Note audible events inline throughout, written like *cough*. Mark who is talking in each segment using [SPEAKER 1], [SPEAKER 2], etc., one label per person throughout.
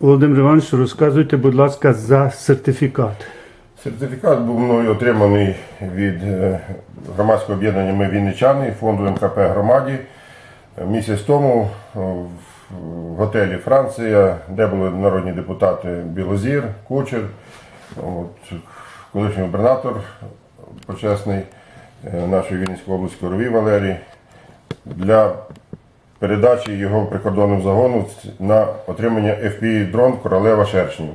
[SPEAKER 1] Володимир Іванович, розказуйте, будь ласка, за сертифікат.
[SPEAKER 2] Сертифікат був мною отриманий від е, громадського об'єднання Ми Вінничани фонду МКП громаді місяць тому е, в готелі Франція, де були народні депутати Білозір, Кучер, от, колишній губернатор почесний е, нашої Вінницької області Коровій Валерій для передачі його прикордонним загону на отримання FPV дрон Королева Шершнів.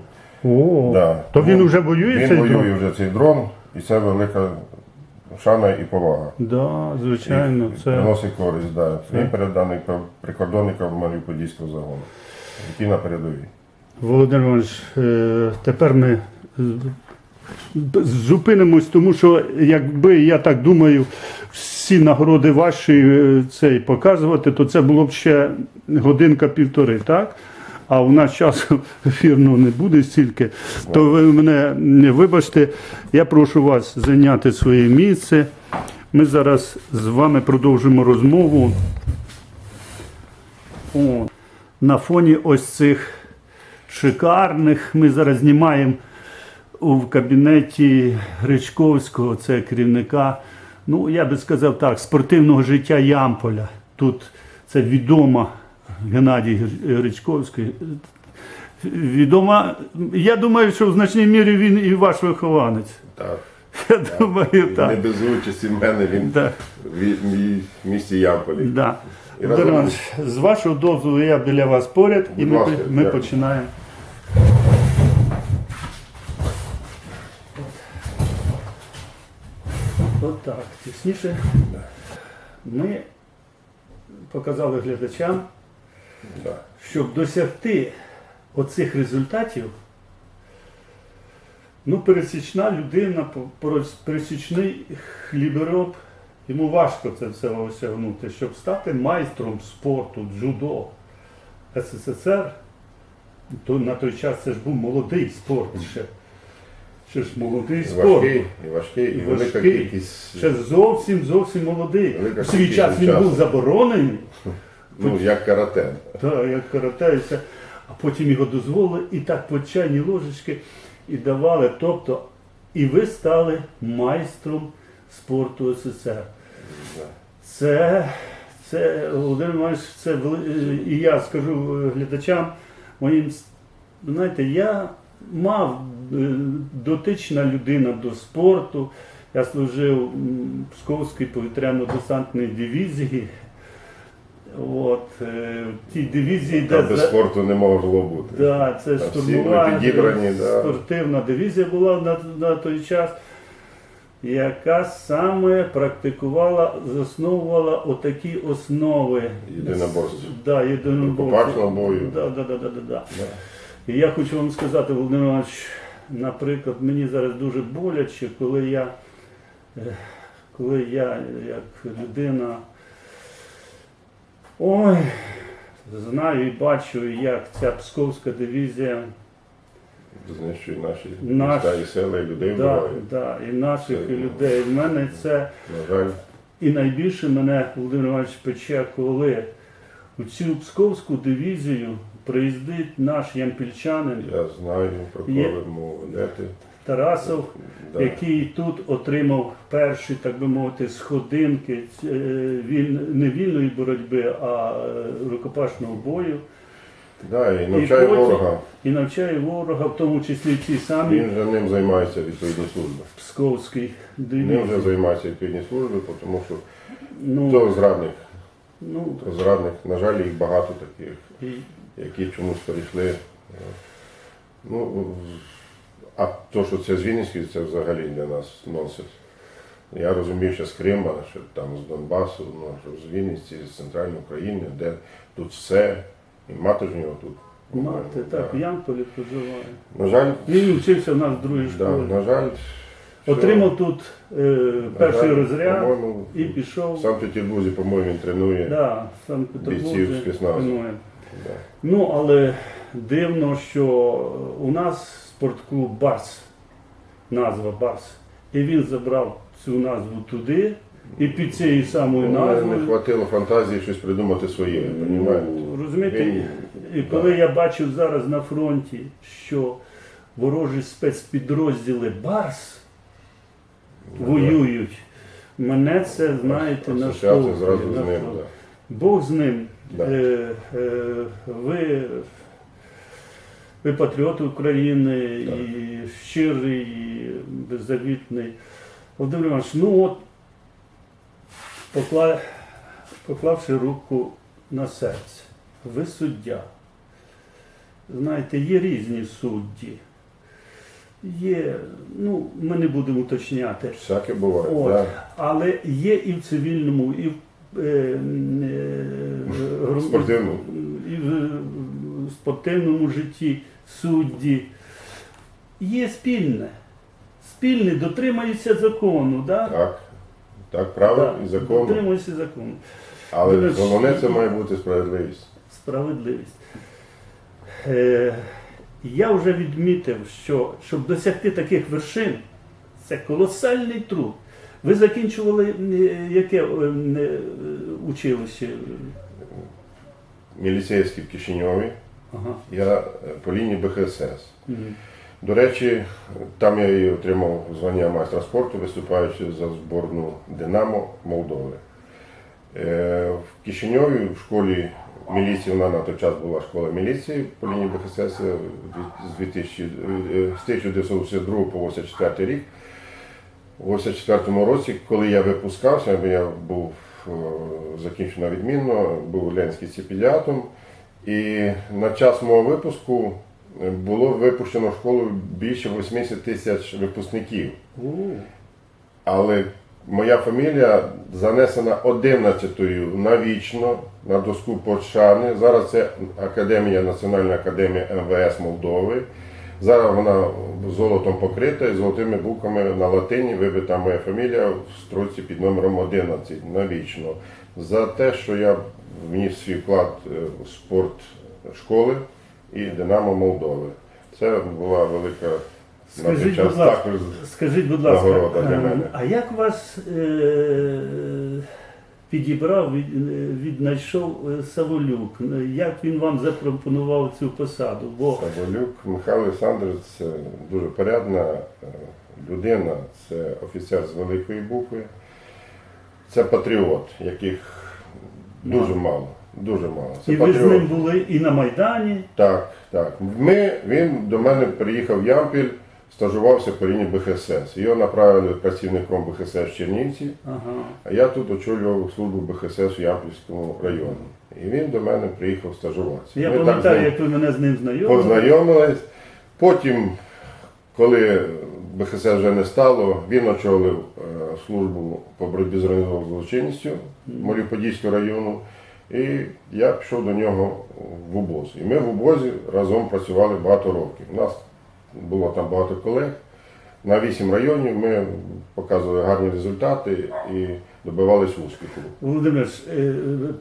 [SPEAKER 1] О,
[SPEAKER 2] Да.
[SPEAKER 1] то він вже воює
[SPEAKER 2] Він
[SPEAKER 1] цей
[SPEAKER 2] воює
[SPEAKER 1] дрон?
[SPEAKER 2] вже цей дрон, і це велика шана і повага.
[SPEAKER 1] Да, звичайно,
[SPEAKER 2] І
[SPEAKER 1] це
[SPEAKER 2] Приносить користь, да. Він переданий пр- прикордонникам Маріупольського загону, які на передовій.
[SPEAKER 1] Володимир Іванович, е, тепер ми з- зупинимось, тому що якби я так думаю, всі нагороди ваші е, цей показувати, то це було б ще годинка-півтори, так? А у нас часу *laughs* ефірного не буде стільки. То ви мене не вибачте, я прошу вас зайняти своє місце. Ми зараз з вами продовжимо розмову. О, на фоні ось цих шикарних. Ми зараз знімаємо у кабінеті Гречковського, це керівника. Ну, я би сказав так, спортивного життя Ямполя. Тут це відома Геннадій Гр- Гречковський. Відома, я думаю, що в значній мірі він і ваш вихованець.
[SPEAKER 2] Так. *laughs*
[SPEAKER 1] Я думаю,
[SPEAKER 2] Не
[SPEAKER 1] так.
[SPEAKER 2] без участі в мене він
[SPEAKER 1] Так.
[SPEAKER 2] в місті Ямполі.
[SPEAKER 1] Да. З вашого дозволу я біля вас поряд і ми, ми починаємо. От так, тісніше. Ми показали глядачам, щоб досягти оцих результатів, ну, пересічна людина, пересічний хлібороб, йому важко це все осягнути, щоб стати майстром спорту, дзюдо СССР, то на той час це ж був молодий спорт ще. Ще ж молодий спорт.
[SPEAKER 2] важкий, і важкий, і,
[SPEAKER 1] І
[SPEAKER 2] велика
[SPEAKER 1] важкий.
[SPEAKER 2] кількість.
[SPEAKER 1] Ще зовсім зовсім молодий. В свій час він
[SPEAKER 2] часу.
[SPEAKER 1] був заборонений.
[SPEAKER 2] Ну, як карате.
[SPEAKER 1] Так, як каратаюся, а потім його дозволили і так по чайній ложечки і давали. Тобто, і ви стали майстром спорту СССР. Це, це Володимир Іванович, це і я скажу глядачам моїм, знаєте, я мав дотична людина до спорту. Я служив в Псковській повітряно-десантній дивізії. От, е, в тій дивізії,
[SPEAKER 2] Там
[SPEAKER 1] де
[SPEAKER 2] без
[SPEAKER 1] за-
[SPEAKER 2] спорту не могло бути.
[SPEAKER 1] Да, це
[SPEAKER 2] Там
[SPEAKER 1] штурмова
[SPEAKER 2] були підібрані, да.
[SPEAKER 1] спортивна дивізія була на, на той час, яка саме практикувала, засновувала отакі основи.
[SPEAKER 2] Єдиноборств.
[SPEAKER 1] Да, єдиноборств.
[SPEAKER 2] Бою.
[SPEAKER 1] Да, да, да, да, да, да.
[SPEAKER 2] Да.
[SPEAKER 1] І я хочу вам сказати, Володимир Іванович, наприклад, мені зараз дуже боляче, коли я, е, коли я як людина ой, знаю і бачу, як ця Псковська дивізія
[SPEAKER 2] Знищує наші
[SPEAKER 1] Наш-
[SPEAKER 2] міста і села, і людей
[SPEAKER 1] да, да, і наших
[SPEAKER 2] Це,
[SPEAKER 1] і людей. В мене це
[SPEAKER 2] На жаль,
[SPEAKER 1] і найбільше мене Володимир Іванович пече, коли у цю Псковську дивізію приїздить наш ямпільчанин
[SPEAKER 2] я знаю, про кого ви мову ведете.
[SPEAKER 1] Тарасов,
[SPEAKER 2] Да.
[SPEAKER 1] який тут отримав перші, так би мовити, сходинки е, віль- не вільної боротьби, а е, рукопашного бою.
[SPEAKER 2] Да, і навчає
[SPEAKER 1] потім-
[SPEAKER 2] ворога.
[SPEAKER 1] І навчає ворога, в тому числі ці самі
[SPEAKER 2] Він вже ним займається відповідні служби.
[SPEAKER 1] Псковській
[SPEAKER 2] Ним вже
[SPEAKER 1] дивізії.
[SPEAKER 2] займаються відповідні служби, тому що
[SPEAKER 1] Ну,
[SPEAKER 2] то зрадник,
[SPEAKER 1] ну,
[SPEAKER 2] то зрадник, на жаль, їх багато таких,
[SPEAKER 1] і,
[SPEAKER 2] які чомусь перейшли. е, Ну, а то, що це з Вінницької, це взагалі для нас нонсенс. Я розумів, що з Крима, що там з Донбасу, ну, що з Вінниці, з центральної України, де тут все, і матожнього тут.
[SPEAKER 1] мати
[SPEAKER 2] ну,
[SPEAKER 1] так, в Ямполі проживає.
[SPEAKER 2] На жаль,
[SPEAKER 1] Він вчився в нас в другій
[SPEAKER 2] да,
[SPEAKER 1] школі.
[SPEAKER 2] на жаль, що-
[SPEAKER 1] Отримав тут е, перший
[SPEAKER 2] жаль,
[SPEAKER 1] розряд і
[SPEAKER 2] В
[SPEAKER 1] пішов.
[SPEAKER 2] Санкт-Петербурзі, по-моєму, він тренує.
[SPEAKER 1] Да, сам Петербург.
[SPEAKER 2] бійців спецназу.
[SPEAKER 1] тренує. Ну, але дивно, що у нас спортклуб Барс, назва Барс, і він забрав цю назву туди, і під цією самою
[SPEAKER 2] Ну, Не
[SPEAKER 1] назвою.
[SPEAKER 2] хватило фантазії щось придумати своє, розумієте?
[SPEAKER 1] Ну, розумієте,
[SPEAKER 2] Він
[SPEAKER 1] І коли я бачу зараз на фронті, що ворожі спецпідрозділи Барс воюють, мене це, знаєте, наштовхує.
[SPEAKER 2] зразу з ним.
[SPEAKER 1] наштовхує. Бог з ним.
[SPEAKER 2] Да.
[SPEAKER 1] Е, е, ви, ви патріот України
[SPEAKER 2] Так.
[SPEAKER 1] і щирий, і беззавітний. Володимир Іванович, ну от, покла, поклавши руку на серце, ви суддя. Знаєте, є різні судді. Є, ну, ми не будемо уточняти.
[SPEAKER 2] Всяке буває.
[SPEAKER 1] От.
[SPEAKER 2] Да.
[SPEAKER 1] Але є і в цивільному, і в
[SPEAKER 2] Спортивному.
[SPEAKER 1] в е, спортивному житті судді. Є спільне. Спільне дотримується закону, да?
[SPEAKER 2] Так. Так,
[SPEAKER 1] Так,
[SPEAKER 2] і законно.
[SPEAKER 1] Дотримується закону.
[SPEAKER 2] Але головне це має бути справедливість.
[SPEAKER 1] Справедливість. Е, я вже відмітив, що щоб досягти таких вершин, це колосальний труд. Ви закінчували е, яке е, е, училище?
[SPEAKER 2] Міліцейський в Кишиньові,
[SPEAKER 1] Ага.
[SPEAKER 2] я по лінії БХСС.
[SPEAKER 1] Мгм.
[SPEAKER 2] До речі, там я і отримав звання майстра спорту, виступаючи за зборну Динамо Молдови. В Кишиньові в школі міліції, вона на той час була школа міліції по лінії БХСС з 2000, е, з 1982 по 84 рік. У 84 році, коли я випускався, я був е, закінчено відмінно, був ленський стипендіатом, і на час мого випуску було випущено в школу більше 80 тисяч випускників. Але моя фамілія занесена 11-ю навічно на доску пошани. Зараз це Академія, Національна академія МВС Молдови. Зараз вона золотом покрита і золотими буквами на латині вибита моя фамілія в строці під номером 11 навічно. За те, що я вніс свій вклад е, в спорт школи і Динамо Молдови. Це була велика
[SPEAKER 1] Скажіть, будь ласка, Скажіть, будь ласка,
[SPEAKER 2] Нагорода для
[SPEAKER 1] е,
[SPEAKER 2] мене.
[SPEAKER 1] а як вас е, підібрав, від, віднайшов е, Саволюк? Е, Як він вам запропонував цю посаду? Бо
[SPEAKER 2] Саболюк Михайло Олександрович це дуже порядна е, людина, це офіцер з великої букви, це патріот, яких дуже мало. Дуже мало. Це
[SPEAKER 1] і ви з ним були і на Майдані.
[SPEAKER 2] Так, так. Ми, він до мене приїхав в Ямпіль, стажувався по лінії БХСС. Його направили працівником БХСС в Чернівці,
[SPEAKER 1] Ага.
[SPEAKER 2] а я тут очолював службу БХСС в Ямпільському районі. І він до мене приїхав стажуватися.
[SPEAKER 1] Я пам'ятаю, як ви мене з ним знайомили.
[SPEAKER 2] познайомились. Потім, коли БХС вже не стало, він очолив е, службу по боротьбі з організованою злочинністю Маріуподільського району. І я пішов до нього в УБОЗ. І ми в УБОЗі разом працювали багато років. У нас було там багато колег. На вісім районів ми показували гарні результати і добивалися успіху.
[SPEAKER 1] Володимир, е,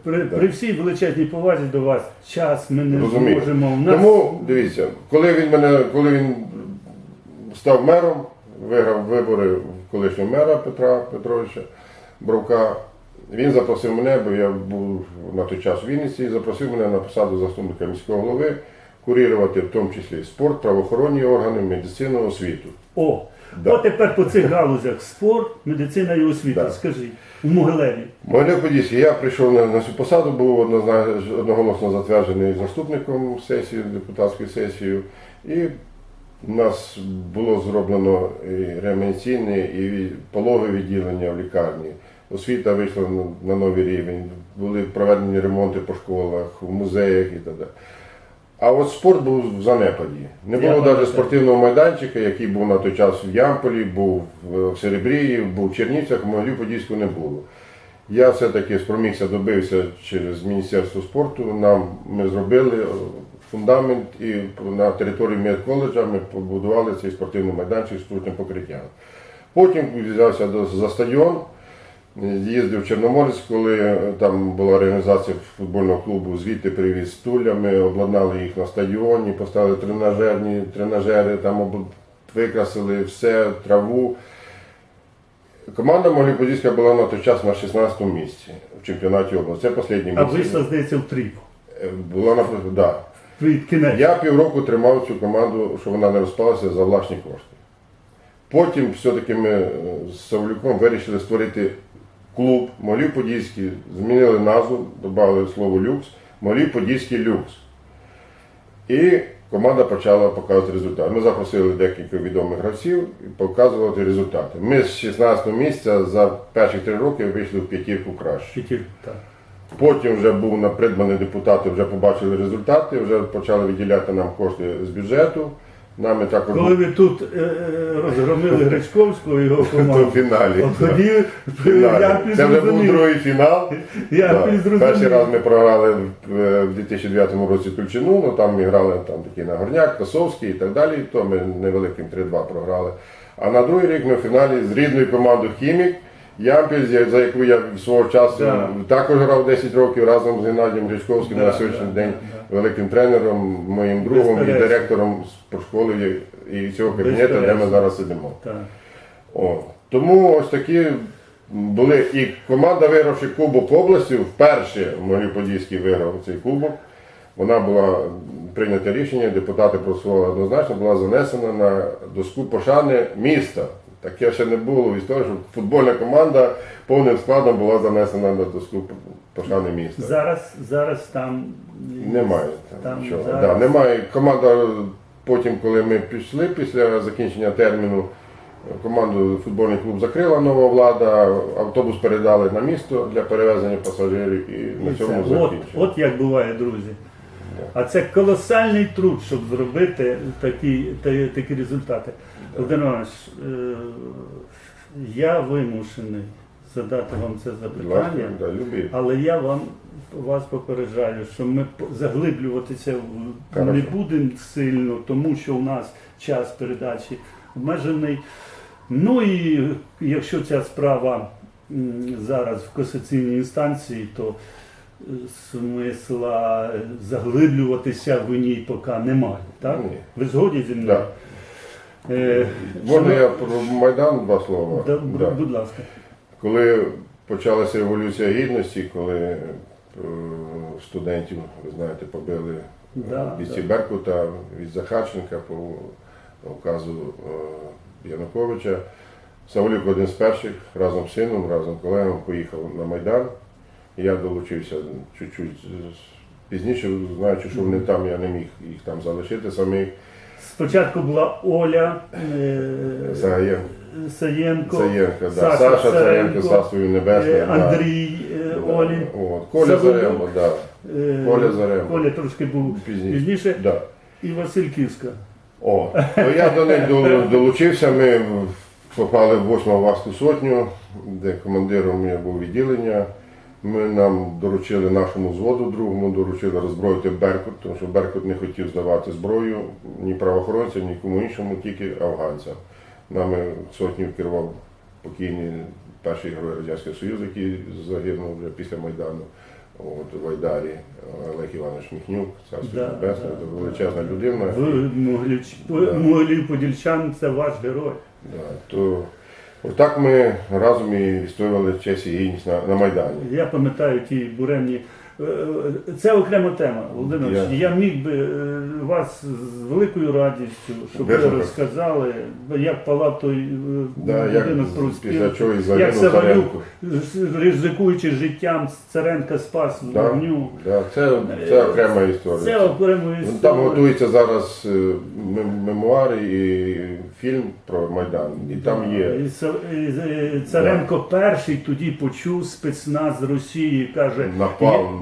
[SPEAKER 1] при, при всій величезній повазі до вас час ми не
[SPEAKER 2] Розумію.
[SPEAKER 1] зможемо. В нас
[SPEAKER 2] Тому дивіться, коли він мене, коли він став мером, виграв вибори колишнього мера Петра Петровича Бровка, він запросив мене, бо я був на той час в Вінниці, і запросив мене на посаду заступника міського голови, курірувати в тому числі спорт, правоохоронні органи, медицину, освіту.
[SPEAKER 1] О,
[SPEAKER 2] Да.
[SPEAKER 1] от тепер по цих галузях спорт, медицина і освіта.
[SPEAKER 2] Да.
[SPEAKER 1] Скажіть, у Могилеві.
[SPEAKER 2] Мене подійськи, я прийшов на, на цю посаду, був одноголосно затверджений заступником сесії, депутатською сесією. І у нас було зроблено і реанімаційне, і пологове відділення в лікарні. Освіта вийшла на новий рівень, були проведені ремонти по школах, в музеях і так далі. А от спорт був в занепаді. Не було навіть спортивного майданчика, який був на той час в Ямполі, був в Серебрії, був в Чернівцях, в Могилі-Подільську не було. Я все-таки спромігся, добився через Міністерство спорту. Нам ми зробили е, фундамент і на території медколеджа ми побудували цей спортивний майданчик з штучним покриттям. Потім взявся за стадіон, їздив в Чорноморець, коли е, там була організація футбольного клубу, звідти привіз стулями, обладнали їх на стадіоні, поставили тренажерні, тренажери, там викрасили все, траву. Команда Могилів-Подільська була на той час на 16-му місці в чемпіонаті області. Це останнє
[SPEAKER 1] А вийшла, здається, в трійку.
[SPEAKER 2] Е, Була на да.
[SPEAKER 1] кінець.
[SPEAKER 2] Я півроку тримав цю команду, щоб вона не розпалася за власні кошти. Потім все-таки ми е, з Савлюком вирішили створити клуб Молів Подільський, змінили назву, додали слово люкс, Молів Подільський люкс. І команда почала показувати результати. Ми запросили декілька відомих гравців і показувати результати. Ми з 16 місця за перші три роки вийшли в п'ятірку краще.
[SPEAKER 1] П'ятір, так.
[SPEAKER 2] Потім вже був на придбані депутати, вже побачили результати, вже почали виділяти нам кошти з бюджету. Нами також
[SPEAKER 1] Коли ви тут е, е, розгромили Гречковського і його
[SPEAKER 2] в *laughs* фіналі.
[SPEAKER 1] от тоді я
[SPEAKER 2] Це вже був другий фінал. *laughs*
[SPEAKER 1] Я
[SPEAKER 2] Да. Перший раз ми програли в е, в 2009 році Тульчину, ну там ми грали там такі Нагорняк, Косовський і так далі, то ми невеликим 3-2 програли. А на другий рік ми в фіналі з рідною командою Хімік, Ямпіль, за за яку я свого часу
[SPEAKER 1] Да.
[SPEAKER 2] також грав 10 років разом з Геннадієм Гречковським
[SPEAKER 1] Да,
[SPEAKER 2] на сьогоднішній
[SPEAKER 1] да,
[SPEAKER 2] день
[SPEAKER 1] да,
[SPEAKER 2] великим тренером, моїм другом і директором спортшколи і цього кабінету, де ми зараз сидимо.
[SPEAKER 1] Так.
[SPEAKER 2] О, тому ось такі були. І команда, вигравши Кубок області, вперше Могилів-Подільський виграв цей кубок. Вона була прийнято рішення, депутати проголосували однозначно, була занесена на доску пошани міста. Таке ще не було в історії, щоб футбольна команда повним складом була занесена на доску пошани міста.
[SPEAKER 1] Зараз, зараз там
[SPEAKER 2] Немає там,
[SPEAKER 1] Там
[SPEAKER 2] нічого.
[SPEAKER 1] зараз-
[SPEAKER 2] Да, немає. Команда потім, коли ми пішли після закінчення терміну, команду футбольний клуб закрила нова влада, автобус передали на місто для перевезення пасажирів і на цьому
[SPEAKER 1] це, от, от як буває, друзі. А це колосальний труд, щоб зробити такі, та- такі результати. Володимир Іванович, е, я вимушений задати вам це
[SPEAKER 2] Будь ласка,
[SPEAKER 1] запитання,
[SPEAKER 2] да, любі.
[SPEAKER 1] але я вам вас попереджаю, що ми заглиблюватися в-
[SPEAKER 2] Хорошо.
[SPEAKER 1] не будемо сильно, тому що у нас час передачі обмежений. Ну і якщо ця справа м, зараз в касаційній інстанції, то смисла е, заглиблюватися в ній поки немає. Так?
[SPEAKER 2] Ні.
[SPEAKER 1] Ви згодні зі мною?
[SPEAKER 2] Да.
[SPEAKER 1] Е,
[SPEAKER 2] Можна я про Майдан два слова?
[SPEAKER 1] Да,
[SPEAKER 2] Да.
[SPEAKER 1] Будь ласка.
[SPEAKER 2] Коли почалася революція гідності, коли е, студентів, ви знаєте, побили
[SPEAKER 1] Да,
[SPEAKER 2] бійці
[SPEAKER 1] да.
[SPEAKER 2] Беркута від Захарченка по указу е, Януковича, Савлюк один з перших разом з сином, разом з колегами поїхав на Майдан. Я долучився чуть-чуть пізніше, знаючи, що вони там, я не міг їх там залишити самих.
[SPEAKER 1] Спочатку була Оля е. Саєнко,
[SPEAKER 2] Цаєнко, да.
[SPEAKER 1] Саша
[SPEAKER 2] Саша,
[SPEAKER 1] Царенко,
[SPEAKER 2] Царствою Небесне.
[SPEAKER 1] Андрій е,
[SPEAKER 2] Да.
[SPEAKER 1] Олі.
[SPEAKER 2] От. Коля
[SPEAKER 1] Заволюк.
[SPEAKER 2] Заремbo, да.
[SPEAKER 1] Е,
[SPEAKER 2] Коля Заремба.
[SPEAKER 1] Коля трошки був
[SPEAKER 2] Пізніше.
[SPEAKER 1] пізніше.
[SPEAKER 2] Да.
[SPEAKER 1] І Василь Ківська.
[SPEAKER 2] О, то я до них дол- долучився. Ми попали в 8 вахту сотню, де командиром я був відділення. Ми нам доручили нашому взводу, другому доручили роззброїти Беркут, тому що Беркут не хотів здавати зброю ні правоохоронцям, ні кому іншому, тільки афганцям. Нами сотню керував покійний перший герой Радянського Союзу, який загинув вже після Майдану. От, в Айдарі Олег Іванович Міхнюк, царство
[SPEAKER 1] Да,
[SPEAKER 2] небесне,
[SPEAKER 1] да,
[SPEAKER 2] це величезна людина.
[SPEAKER 1] Ви
[SPEAKER 2] Да.
[SPEAKER 1] Могилів Подільчан це ваш герой.
[SPEAKER 2] Да, то отак ми разом і відстоювали честь і гідність на, на Майдані.
[SPEAKER 1] Я пам'ятаю ті буремні. Е, Це окрема тема, Володимир.
[SPEAKER 2] Я-
[SPEAKER 1] Я... міг би е, вас з великою радістю, щоб ви розказали, як палав той е,
[SPEAKER 2] Да, чого і
[SPEAKER 1] як Савалюк, ризикуючи життям, Царенка спас
[SPEAKER 2] Да,
[SPEAKER 1] вогню.
[SPEAKER 2] да, це, це окрема історія.
[SPEAKER 1] Це окрема
[SPEAKER 2] Ну,
[SPEAKER 1] історія.
[SPEAKER 2] Там готується зараз мемуари і фільм про Майдан. І там є.
[SPEAKER 1] Царенко перший тоді почув спецназ Росії. Каже,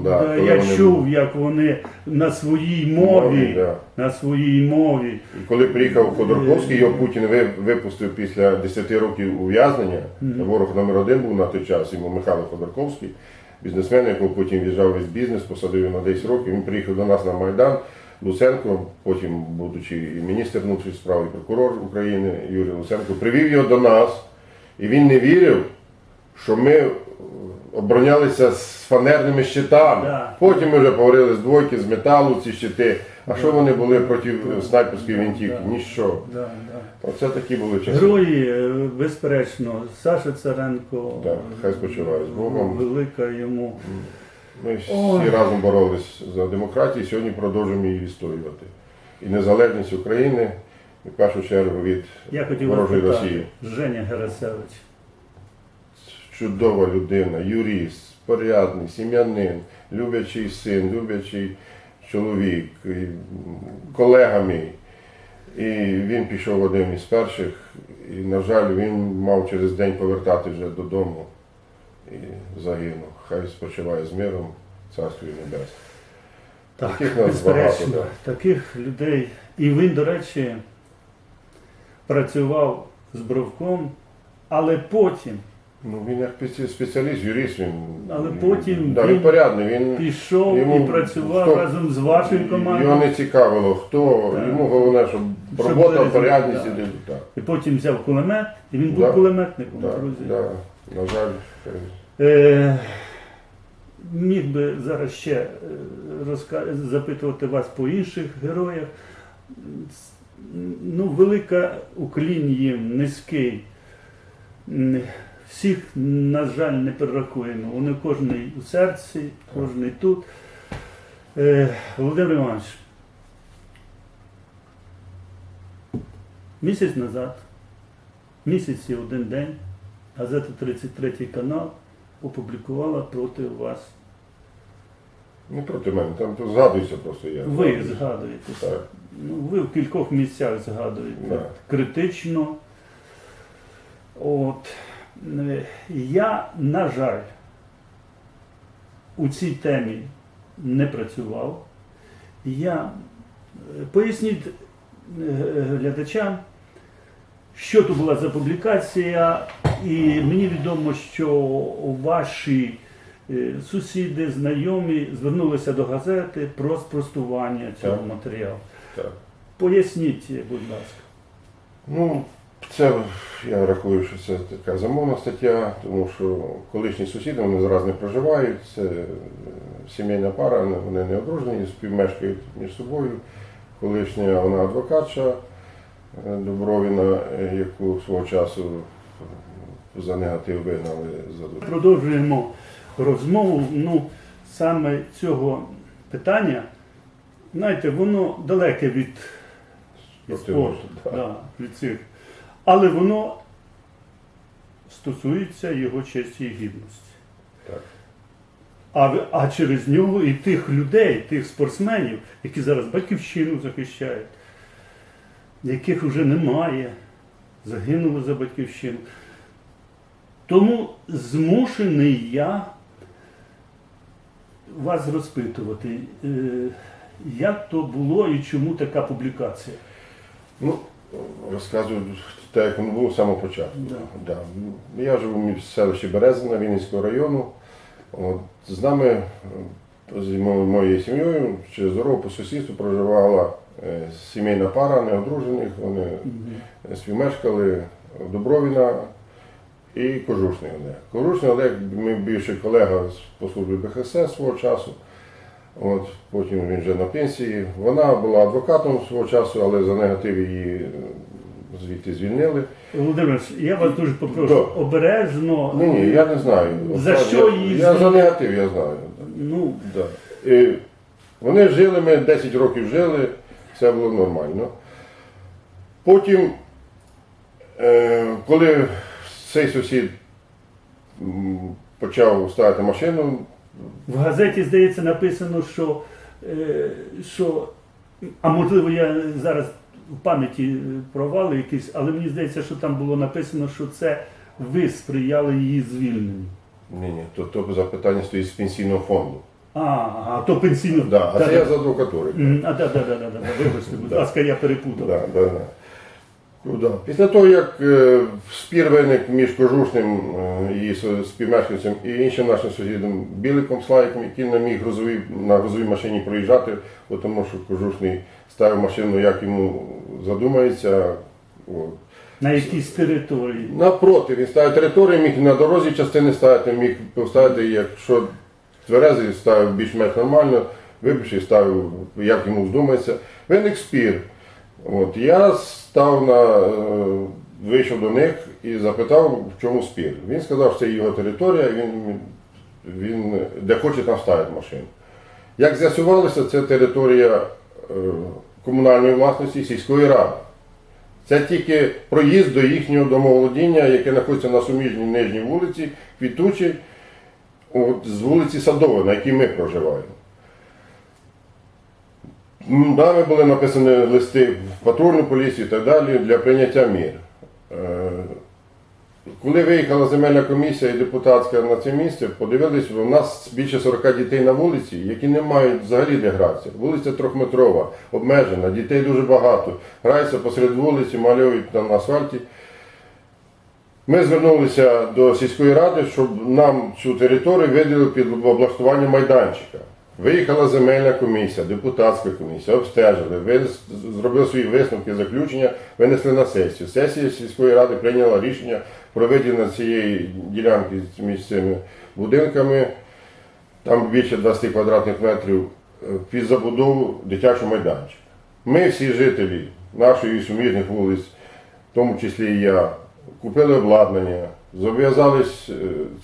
[SPEAKER 2] да,
[SPEAKER 1] да,
[SPEAKER 2] коли
[SPEAKER 1] я
[SPEAKER 2] вони-
[SPEAKER 1] чув, як вони на своїй мові,
[SPEAKER 2] Мові, да.
[SPEAKER 1] на своїй мові.
[SPEAKER 2] І коли приїхав Ходорковський, його Путін ви- випустив після 10 років ув'язнення. Ворог номер один був на той час, йому Михайло Ходорковський, бізнесмен, якого потім в'їжджав весь бізнес, посадив його на 10 років. Він приїхав до нас на Майдан. Луценко, потім, будучи і міністр внутрішніх справ, і прокурор України Юрій Луценко, привів його до нас, і він не вірив, що ми е, оборонялися з фанерними щитами.
[SPEAKER 1] Да.
[SPEAKER 2] Потім ми вже поговорили з двойки, з металу ці щити. А що вони були проти снайперської гвинтівки? Ніщо.
[SPEAKER 1] Да, да.
[SPEAKER 2] Оце такі були часи.
[SPEAKER 1] Герої, е, безперечно, Саша Царенко,
[SPEAKER 2] Так, хай спочиває з Богом.
[SPEAKER 1] велика йому
[SPEAKER 2] Ми всі
[SPEAKER 1] Ой.
[SPEAKER 2] разом боролись за демократію, сьогодні продовжуємо її відстоювати. І незалежність України, і в першу чергу від
[SPEAKER 1] Я хотів
[SPEAKER 2] ворожої Росії.
[SPEAKER 1] Женя Герасевич.
[SPEAKER 2] Чудова людина, юрист, порядний, сім'янин, люблячий син, люблячий чоловік, колега мій. І він пішов одним із перших, і, на жаль, він мав через день повертати вже додому і загинув. Хай спочиває з миром, царстві небес.
[SPEAKER 1] Так,
[SPEAKER 2] Таких нас
[SPEAKER 1] безперечно,
[SPEAKER 2] багато,
[SPEAKER 1] таких людей. І він, до речі, працював з Бровком, але потім
[SPEAKER 2] Ну, він як спеці- спеціаліст, юрист, він.
[SPEAKER 1] Але потім
[SPEAKER 2] да,
[SPEAKER 1] він
[SPEAKER 2] він порядний. Він
[SPEAKER 1] пішов
[SPEAKER 2] Йому
[SPEAKER 1] і працював
[SPEAKER 2] хто-
[SPEAKER 1] разом з вашою командою.
[SPEAKER 2] Його не цікавило, хто.
[SPEAKER 1] Так.
[SPEAKER 2] Йому головне, щоб
[SPEAKER 1] Щоб
[SPEAKER 2] робота,
[SPEAKER 1] результат,
[SPEAKER 2] порядність і
[SPEAKER 1] так.
[SPEAKER 2] результат.
[SPEAKER 1] І потім взяв кулемет, і він був
[SPEAKER 2] Да.
[SPEAKER 1] кулеметником,
[SPEAKER 2] Да,
[SPEAKER 1] друзі.
[SPEAKER 2] да, на жаль, е,
[SPEAKER 1] Е, міг би зараз ще е, розка... запитувати вас по інших героях. Ну, велика уклін їм, низький. М, Всіх, на жаль, не перерахуємо. Вони кожний у серці, кожний тут. Е, Володимир Іванович, місяць назад, місяць і один день, газета 33 канал опублікувала проти вас.
[SPEAKER 2] не проти мене, там то згадується просто я.
[SPEAKER 1] Ви.
[SPEAKER 2] Так.
[SPEAKER 1] Ну, ви в кількох місцях згадуєте
[SPEAKER 2] Да.
[SPEAKER 1] критично. От. Я, на жаль, у цій темі не працював. Я е, поясніть е, глядачам, що то була за публікація, і мені відомо, що ваші е, сусіди, знайомі звернулися до газети про спростування цього
[SPEAKER 2] Так.
[SPEAKER 1] матеріалу.
[SPEAKER 2] Так.
[SPEAKER 1] Поясніть, будь ласка.
[SPEAKER 2] Ну, це я рахую, що це така замовна стаття, тому що колишні сусіди вони зараз не проживають, це е, сімейна пара, вони не одружені, співмешкають між собою. Колишня вона адвокатша е, Дубровіна, е, яку свого часу за негатив вигнали за
[SPEAKER 1] Продовжуємо розмову. Ну, саме цього питання, знаєте, воно далеке від, спорту,
[SPEAKER 2] так.
[SPEAKER 1] да, від цих. Але воно стосується його честі і гідності.
[SPEAKER 2] Так.
[SPEAKER 1] А, а через нього і тих людей, тих спортсменів, які зараз батьківщину захищають, яких вже немає, загинули за батьківщину. Тому змушений я вас розпитувати, е, як то було і чому така публікація.
[SPEAKER 2] Ну, розказую так, як воно було з самого початку.
[SPEAKER 1] Да.
[SPEAKER 2] Да. Я живу в селищі Березина Вінницького району. От, з нами, е, з моєю сім'єю, через дорогу по сусідству проживала е, сімейна пара неодружених. Вони е, співмешкали Дубровіна і Кожушний Олег. Кожушний Олег, мій бивший колега з- по службі БХС свого часу. От, потім він вже на пенсії. Вона була адвокатом свого часу, але за негатив її е, звідти звільнили.
[SPEAKER 1] Володимир, я вас дуже попрошу
[SPEAKER 2] Да.
[SPEAKER 1] обережно.
[SPEAKER 2] Ні, ні, я не знаю.
[SPEAKER 1] За
[SPEAKER 2] Я-
[SPEAKER 1] що
[SPEAKER 2] я,
[SPEAKER 1] її
[SPEAKER 2] Я за негатив, я знаю.
[SPEAKER 1] Ну,
[SPEAKER 2] Да. І вони жили, ми 10 років жили, все було нормально. Потім, е, коли цей сусід почав ставити машину,
[SPEAKER 1] В газеті, здається, написано, що, е, що а можливо, я зараз в пам'яті е, провали якісь, але мені здається, що там було написано, що це ви сприяли її звільненню.
[SPEAKER 2] ні, ні, то, то запитання стоїть з пенсійного фонду.
[SPEAKER 1] А, а то пенсійно.
[SPEAKER 2] Да, а це я з адвокатури.
[SPEAKER 1] А, да, да, да, да, да, вибачте, будь ласка, я перепутав.
[SPEAKER 2] Да, да, да. Ну, да. Після того, як е, спір виник між Кожушним е, і со- співмешканцем і іншим нашим сусідом Біликом Славіком, який не міг грузовий, на грузовій машині проїжджати, бо тому що Кожушний ставив машину, як йому задумається. От.
[SPEAKER 1] На якійсь території.
[SPEAKER 2] Напроти, він ставив територію, міг на дорозі частини ставити, міг поставити, якщо тверезий ставив більш-менш нормально, випивши ставив, як йому вздумається. Виник спір. От, я став на, е, вийшов до них і запитав, в чому спір. Він сказав, що це його територія, він він де хоче там ставить машину. Як з'ясувалося, це територія е, комунальної власності сільської ради. Це тільки проїзд до їхнього домоволодіння, яке знаходиться на суміжній нижній вулиці, квітучій, з вулиці Садової, на якій ми проживаємо. Нами були написані листи в патрульну поліцію і так далі для прийняття мір. Е, Коли виїхала земельна комісія і депутатська на це місце, подивились, у нас більше 40 дітей на вулиці, які не мають взагалі де гратися. Вулиця трьохметрова, обмежена, дітей дуже багато. Граються посеред вулиці, малюють там на асфальті. Ми звернулися до сільської ради, щоб нам цю територію виділили під облаштування майданчика. Виїхала земельна комісія, депутатська комісія, обстежили, зробили свої висновки, заключення, винесли на сесію. Сесія сільської ради прийняла рішення про виділення цієї ділянки між цими будинками, там більше 20 квадратних метрів, е, під забудову дитячого майданчика. Ми всі жителі нашої суміжних вулиць, в тому числі і я, купили обладнання, зобов'язались е,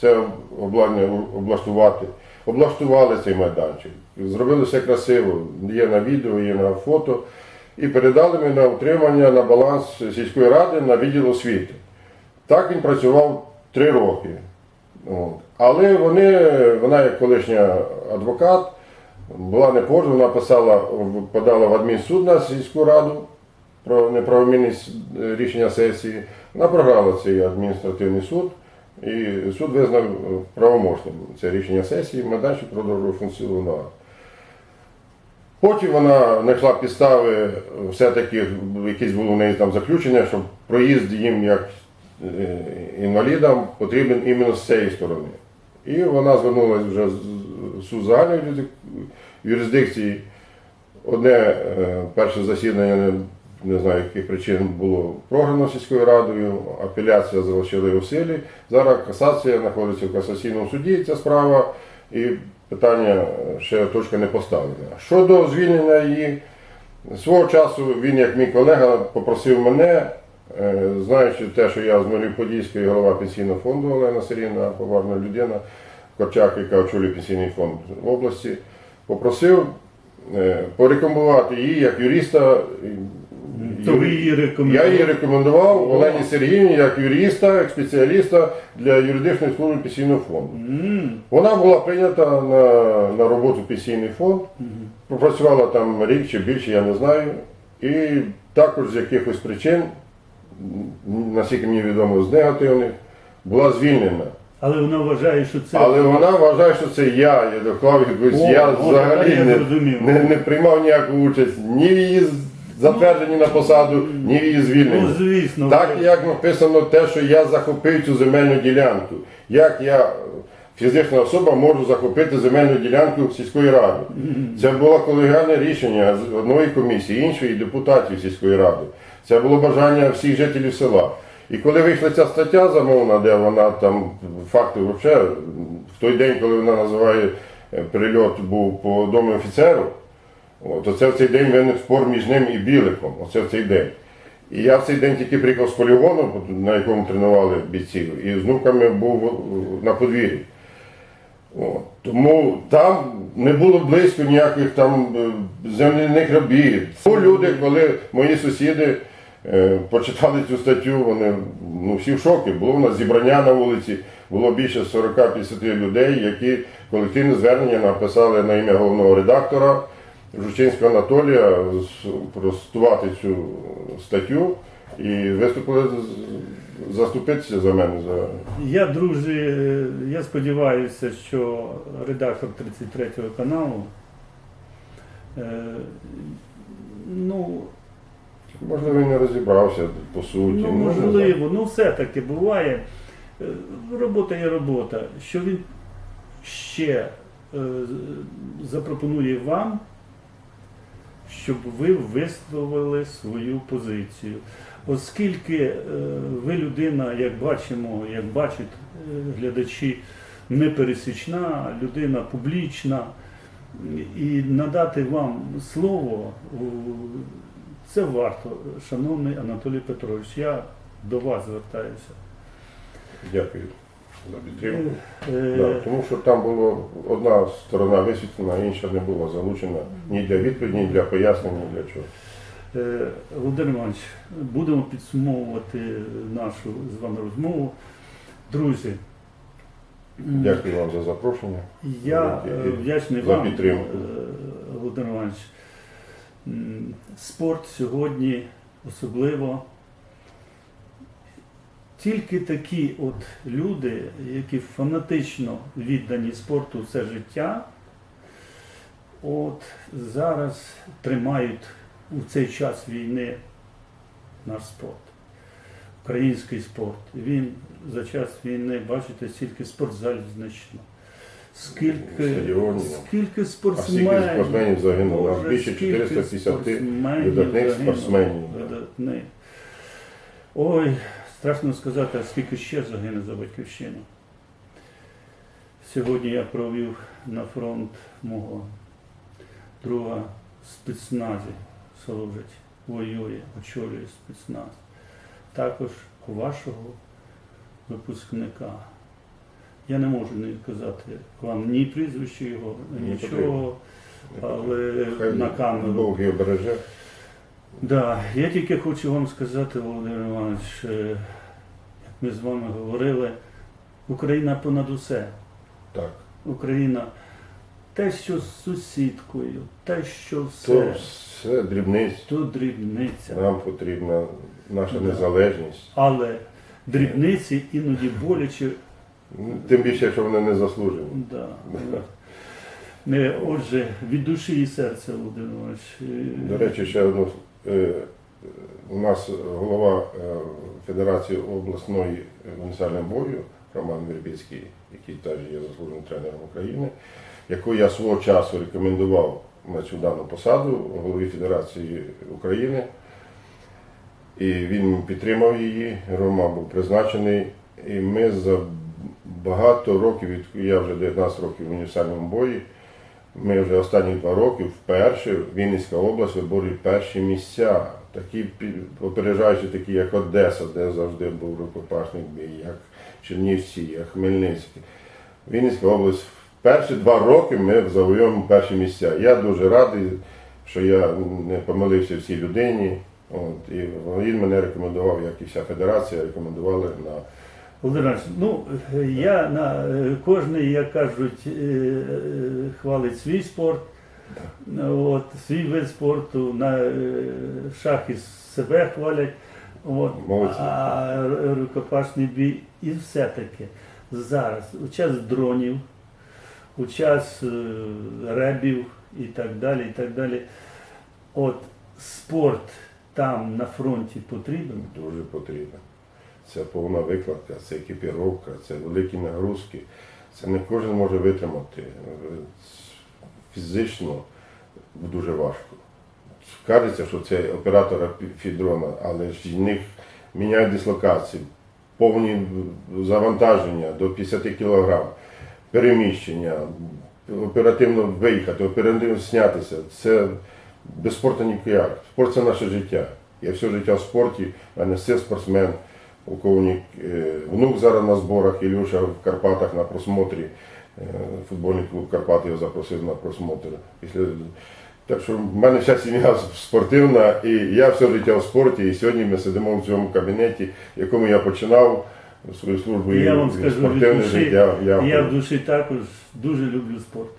[SPEAKER 2] це обладнання облаштувати, облаштували цей майданчик, зробили все красиво, є на відео, є на фото, і передали ми на утримання на баланс сільської ради на відділ освіти. Так він працював три роки. От. Але вони, вона як колишня адвокат, була не поза, вона писала, подала в адмінсуд на сільську раду про неправомірність е, рішення сесії. Вона програла цей адміністративний суд, і суд визнав е, правомочним це рішення сесії, майданчик продовжував функціонувати. Потім вона знайшла підстави, е, все-таки якісь було в неї там заключення, що проїзд їм як е, інвалідам потрібен іменно з цієї сторони. І вона звернулася вже в суд загальної юрисдикції. Одне перше засідання, не, знаю, яких причин було програно сільською радою, апеляція залишили у силі. Зараз касація знаходиться в касаційному суді, ця справа, і питання ще точка не поставлена. Щодо звільнення її, свого часу він, як мій колега, попросив мене, е, знаючи те, що я з Подільської голова пенсійного фонду Олена Сергійовна, поважна людина, Корчак, яка очолює пенсійний фонд в області, попросив е, порекомендувати її як юриста.
[SPEAKER 1] То ви її
[SPEAKER 2] Я її рекомендував Олені Сергіївні як юриста, як спеціаліста для юридичної служби пенсійного фонду. Вона була прийнята на, на роботу в пенсійний фонд, пропрацювала там рік чи більше, я не знаю. І також з якихось причин, наскільки мені відомо, з негативних, була звільнена.
[SPEAKER 1] Але вона вважає, що це.
[SPEAKER 2] Але вона вважає, що це я, я доклав.
[SPEAKER 1] О,
[SPEAKER 2] Я
[SPEAKER 1] о,
[SPEAKER 2] взагалі
[SPEAKER 1] я
[SPEAKER 2] не, не, не приймав ніяку участь ні в її затвердженні на посаду, ні її звільненні.
[SPEAKER 1] Ну, звісно.
[SPEAKER 2] Так як написано те, що я захопив цю земельну ділянку. Як я, фізична особа, можу захопити земельну ділянку сільської ради. Це було колегіальне рішення з одної комісії, іншої депутатів сільської ради. Це було бажання всіх жителів села. І коли вийшла ця стаття замовна, де вона там факти взагалі, в той день, коли вона називає е, прильот був по дому офіцеру, От, оце в цей день виник спор між ним і Біликом. Оце в цей день. І я в цей день тільки приїхав з полігону, на якому тренували бійців, і з внуками був е, на подвір'ї. Тому там не було близько ніяких там е, земляних робіт. Були люди, коли мої сусіди е, почитали цю статтю, вони ну, всі в шокі. Було в нас зібрання на вулиці, було більше 40-50 людей, які колективне звернення написали на ім'я головного редактора Жучинського Анатолія простувати цю статтю і виступили заступитися за мене. За...
[SPEAKER 1] Я, друзі, я сподіваюся, що редактор 33-го каналу. е, Ну,
[SPEAKER 2] Можливо, він не розібрався по суті.
[SPEAKER 1] ну, можливо, ну все-таки буває. Е, Робота є робота. Що він ще е, запропонує вам, щоб ви висловили свою позицію. Оскільки е, ви людина, як бачимо, як бачать е, глядачі, непересічна, людина публічна, і надати вам слово, це варто, шановний Анатолій Петрович. Я до вас звертаюся.
[SPEAKER 2] Дякую. За підтримку.
[SPEAKER 1] Е,
[SPEAKER 2] Да, тому що там було одна сторона висвітлена, інша не була залучена ні для відповіді, ні для пояснень, ні для чого.
[SPEAKER 1] Е, Володимир Іванович, будемо підсумовувати нашу з вами розмову. Друзі,
[SPEAKER 2] Дякую вам за запрошення.
[SPEAKER 1] я е, вдячний
[SPEAKER 2] за
[SPEAKER 1] вам,
[SPEAKER 2] підтримку.
[SPEAKER 1] е, Володимир Іванович. М, Спорт сьогодні особливо. Тільки такі от люди, які фанатично віддані спорту все життя, от зараз тримають у цей час війни наш спорт, український спорт. Він за час війни, бачите, стільки спортзалів знищено. Скільки,
[SPEAKER 2] Стадіонів.
[SPEAKER 1] скільки
[SPEAKER 2] А
[SPEAKER 1] спортсменів,
[SPEAKER 2] скільки спортсменів загинуло?
[SPEAKER 1] Боже,
[SPEAKER 2] більше 450
[SPEAKER 1] спортсменів
[SPEAKER 2] видатних спортсменів.
[SPEAKER 1] Видатних. Ой, страшно сказати, скільки ще загине за батьківщину. Сьогодні я провів на фронт мого друга спецназі служить, воює, очолює спецназ. Також у вашого випускника. Я не можу не казати вам ні прізвище його, нічого, але
[SPEAKER 2] Хай
[SPEAKER 1] на камеру.
[SPEAKER 2] Бог його береже.
[SPEAKER 1] Да, я тільки хочу вам сказати, Володимир Іванович, е, ми з вами говорили, Україна понад усе.
[SPEAKER 2] Так.
[SPEAKER 1] Україна те, що з сусідкою, те, що
[SPEAKER 2] То
[SPEAKER 1] все,
[SPEAKER 2] все дрібниць.
[SPEAKER 1] то дрібниця.
[SPEAKER 2] Нам потрібна наша
[SPEAKER 1] Да.
[SPEAKER 2] незалежність.
[SPEAKER 1] Але дрібниці іноді боляче.
[SPEAKER 2] Тим більше, що вони не заслужені.
[SPEAKER 1] Да. Е, Отже, від душі і серця, Володимир е,
[SPEAKER 2] До речі, ще одну. Е, У нас голова е, Федерації обласної універсального бою Роман Вербіцький, який теж є заслуженим тренером України, яку я свого часу рекомендував на цю дану посаду голові Федерації України. І він підтримав її. Рома був призначений. І ми за багато років, я вже 19 років в універсальному бої, ми вже останні два роки вперше Вінницька область виборює перші місця. Такі опережаючі, такі як Одеса, де завжди був рукопашний бій, як Чернівці, як Хмельницький. Вінницька область перші два роки ми завоюємо перші місця. Я дуже радий, що я не помилився в цій людині. От, і він мене рекомендував, як і вся федерація, рекомендували на
[SPEAKER 1] Володимир ну я на е, кожний, як кажуть, е, е, хвалить свій спорт, от, свій вид спорту, на е, шахи себе хвалять, от, а рукопашний бій і все-таки зараз, у час дронів, у час е, ребів і так далі, і так далі. От спорт там на фронті потрібен.
[SPEAKER 2] дуже потрібен. Це повна викладка, це екіпіровка, це великі нагрузки. Це не кожен може витримати. Фізично дуже важко. Кажеться, що це оператора фідрона, але ж в них міняють дислокації, повні завантаження до 50 кг, переміщення, оперативно виїхати, оперативно знятися. Це без спорту ніяк. Спорт це наше життя. Я все життя в спорті, в мене син спортсмен, полковник, е, внук зараз на зборах, Ілюша в Карпатах на просмотрі. Футбольний клуб Карпати його запросив на просмотр. Після... Так що в мене вся сім'я спортивна, і я все життя в спорті. І сьогодні ми сидимо в цьому кабінеті, в якому я починав свою службу
[SPEAKER 1] І
[SPEAKER 2] і
[SPEAKER 1] я вам скажу від душі,
[SPEAKER 2] життя. Я,
[SPEAKER 1] я в душі також дуже люблю спорт.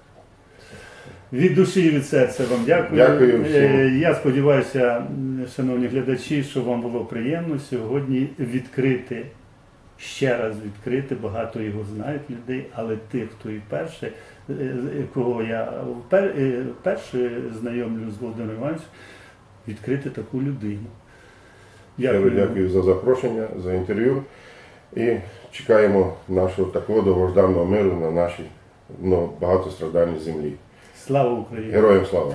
[SPEAKER 1] Від душі і від серця вам дякую.
[SPEAKER 2] Дякую всім.
[SPEAKER 1] Е, Я сподіваюся, шановні глядачі, що вам було приємно сьогодні відкрити, ще раз відкрити, багато його знають людей, але тих, хто і перше, е, кого я е, вперше знайомлю з Володимиром Івановичем, відкрити таку людину.
[SPEAKER 2] Дякую. дякую за запрошення, за інтерв'ю. І чекаємо нашого такого довгожданого миру на нашій ну, багатострадальній землі.
[SPEAKER 1] Слава Україні!
[SPEAKER 2] Героям слава!